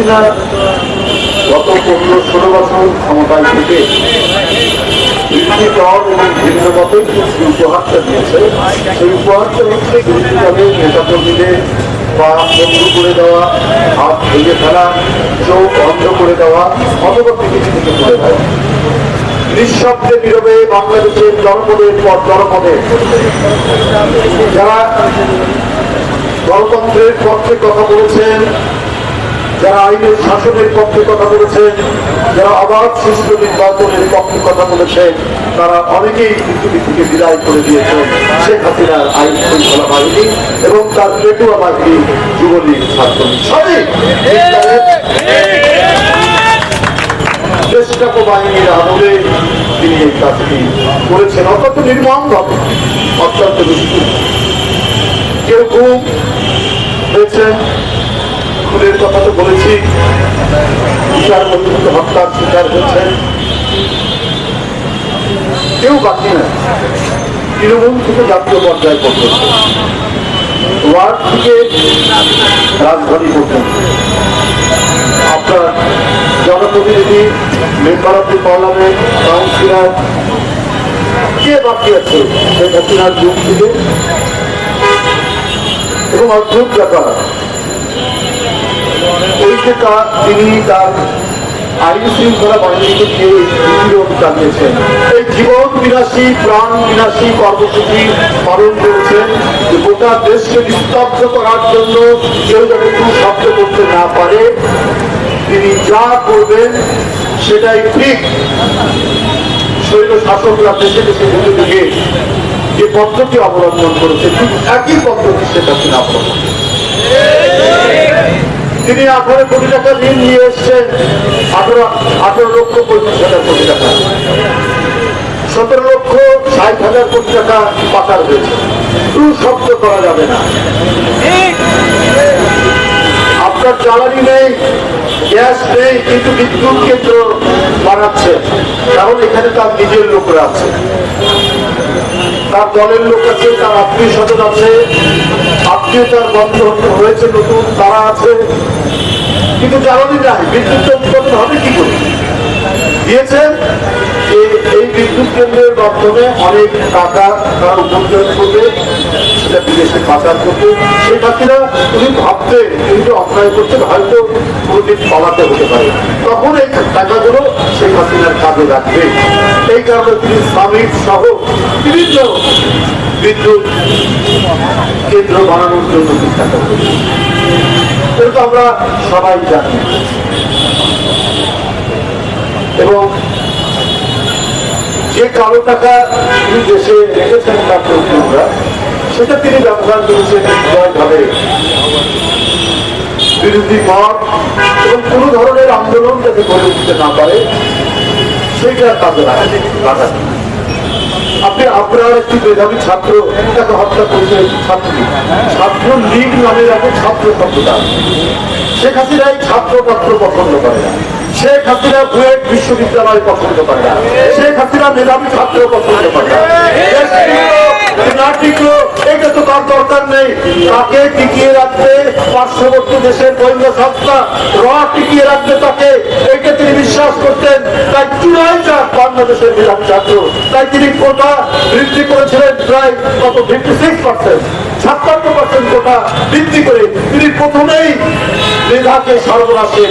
হাসিনা গত পনেরো ষোলো বছর ক্ষমতায় থেকে দল এবং মতের যে উপহারটা দিয়েছে। সেই উপহারটা হচ্ছে করে দেওয়া, হাত ভেঙে ফেলা, চোখ বন্ধ করে দেওয়া থেকে তুলে দেওয়া। নিঃশব্দে নীরবে বাংলাদেশের জনপদের পর জনপদে যারা গণতন্ত্রের পক্ষে কথা বলেছেন যারা আইনের শাসনের পক্ষে কথা বলেছেন যারা অবাধ সুষ্ঠু নির্বাচনের পক্ষে কথা বলেছেন তারা অনেকেই পৃথিবী থেকে বিদায় করে দিয়েছেন শেখ হাসিনার আইন শৃঙ্খলা বাহিনী এবং তার পেটুয়া বাহিনী যুবলীগ ছাত্রলীগ। বাহিনীর আমলে তিনি এই কাজটি করেছেন। অত্যন্ত নির্মম ভাবে, অত্যন্ত দুষ্কৃত কেউ খুব হয়েছেন খুনের কথা তো বলেছি। বিচার পর্যন্ত হত্যার শিকার হয়েছেন কেউ বাকি না তৃণমূল থেকে জাতীয় পর্যায় পর্যন্ত ওয়ার্ড থেকে রাজধানী পর্যন্ত। আপনার জনপ্রতিনিধি, member of the parliament, councillor, কে বাকি আছে শেখ হাসিনার যুগ থেকে? এবং অদ্ভুত ব্যাপার। তার তিনি তার আইন শৃঙ্খলা বাহিনীকে যে বিরোধ চালিয়েছেন এই জীবন বিনাশী, প্রাণ বিনাশী কর্মসূচি পালন করেছেন যে গোটা দেশকে নিস্তব্ধ করার জন্য কেউ যাতে কোনো শব্দ করতে না পারে। তিনি যা করবেন সেটাই ঠিক। শৈল শাসকরা দেশে দেশে ঘুরে থেকে যে পদ্ধতি অবলম্বন করেছে, ঠিক একই পদ্ধতি সেটা তিনি অবলম্বন তিনি আঠারো কোটি টাকা ঋণ নিয়ে এসছেন। আঠারো আঠারো লক্ষ পঁয়ত্রিশ হাজার কোটি টাকা। সতেরো লক্ষ ষাট হাজার কোটি টাকা পাচার হয়েছে। টু শব্দ করা যাবে না। আপনার জ্বালানি নেই, গ্যাস নেই, কিন্তু বিদ্যুৎ কেন্দ্র বানাচ্ছে। কারণ এখানে তার নিজের লোকরা আছে। তার দলের লোক আছে, তার আত্মীয় স্বজন আছে। আত্মীয়তার বন্ধ হয়েছে নতুন, তারা আছে। কিন্তু জ্বালানি নাই বিদ্যুৎ উৎপাদন হবে কি করে? দিয়েছেন এই বিদ্যুৎ কেন্দ্রের মাধ্যমে অনেক টাকা তার উপার্জন করবে, সেটা বিদেশে পাচার করবে। সেই বাকিরা উনি ভাবতেন তিনি যে অন্যায় করছেন হয়তো কোনোদিন পালাতে হতে পারে। তখন এই টাকাগুলো হাসিনার কাজে রাখবে। এই কারণে তিনি শ্রমিক সহ বিভিন্ন বিদ্যুৎ কেন্দ্র বানানোর জন্য চেষ্টা করবেন। এটা আমরা সবাই জানি। এবং যে কালো টাকা তিনি দেশে রেখেছেন তার প্রতিনিধিরা সেটা তিনি ব্যবহার করেছেন ভাবে বিরোধী মত এবং কোনো ধরনের আন্দোলন যাতে গড়ে উঠতে না পারে সেইটা কাজে আপনি আপনার একটি মেধাবী ছাত্র, তাকে হত্যা করেছে ছাত্রী। ছাত্র লীগ নামের একটা ছাত্র শব্দটা শেখ হাসিনা এই ছাত্র পত্র পছন্দ করে না। শেখ হাসিনা বুয়েট বিশ্ববিদ্যালয় পছন্দ করে না। শেখ হাসিনা মেধাবী ছাত্র পছন্দ করে না। এটা তো তার দরকার নেই। তাকে টিকিয়ে রাখতে দেশের গোয়েন্দা সংস্থা র টিকিয়ে রাখতে তাকে। বাংলাদেশের মেধাবী ছাত্র তাই তিনি কোটা বৃদ্ধি করেছিলেন প্রায় কত ফিফটি সিক্স পার্সেন্ট ছাপ্পান্ন পার্সেন্ট কোটা বৃদ্ধি করে তিনি প্রথমেই মেধাকে সর্বনাশে।